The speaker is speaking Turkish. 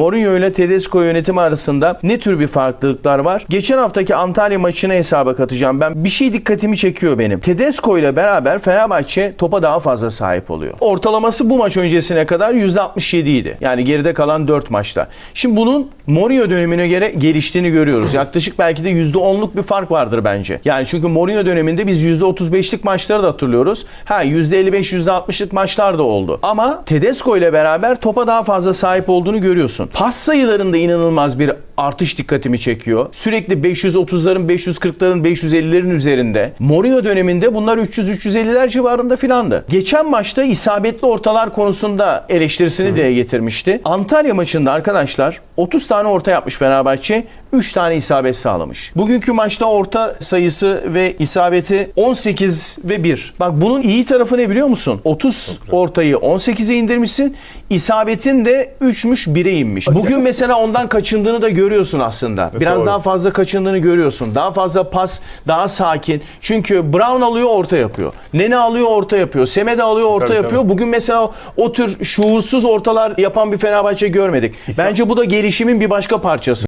Mourinho ile Tedesco yönetimi arasında ne tür bir farklılıklar var? Geçen haftaki Antalya maçını hesaba katacağım. Ben bir şey dikkatimi çekiyor benim. Tedesco ile beraber Fenerbahçe topa daha fazla sahip oluyor. Ortalaması bu maç öncesine kadar %67 idi. Yani geride kalan 4 maçta. Şimdi bunun Mourinho dönemine göre geliştiğini görüyoruz. Yaklaşık belki de %10'luk bir fark vardır bence. Yani çünkü Mourinho döneminde biz %35'lik maçları da hatırlıyoruz. Ha %55, %60'lık maçlar da oldu. Ama Tedesco ile beraber topa daha fazla sahip olduğunu görüyorsun. Pas sayılarında inanılmaz bir artış dikkatimi çekiyor. Sürekli 530'ların, 540'ların, 550'lerin üzerinde. Mourinho döneminde bunlar 300-350'ler civarında filandı. Geçen maçta isabetli ortalar konusunda eleştirisini dile getirmişti. Antalya maçında arkadaşlar 30 tane orta yapmış Fenerbahçe, 3 tane isabet sağlamış. Bugünkü maçta orta sayısı ve isabeti 18 ve 1. Bak bunun iyi tarafı ne biliyor musun? 30 ortayı 18'e indirmişsin. İsabetin de 3'müş 1'e inmiş. Bugün mesela ondan kaçındığını da görüyorsun aslında. Biraz doğru. daha fazla kaçındığını görüyorsun. Daha fazla pas, daha sakin. Çünkü Brown alıyor orta yapıyor. Nene alıyor orta yapıyor. Semede alıyor orta Tabii, yapıyor. Bugün mesela o tür şuursuz ortalar yapan bir Fenerbahçe görmedik. Bence bu da gelişimin bir başka parçası.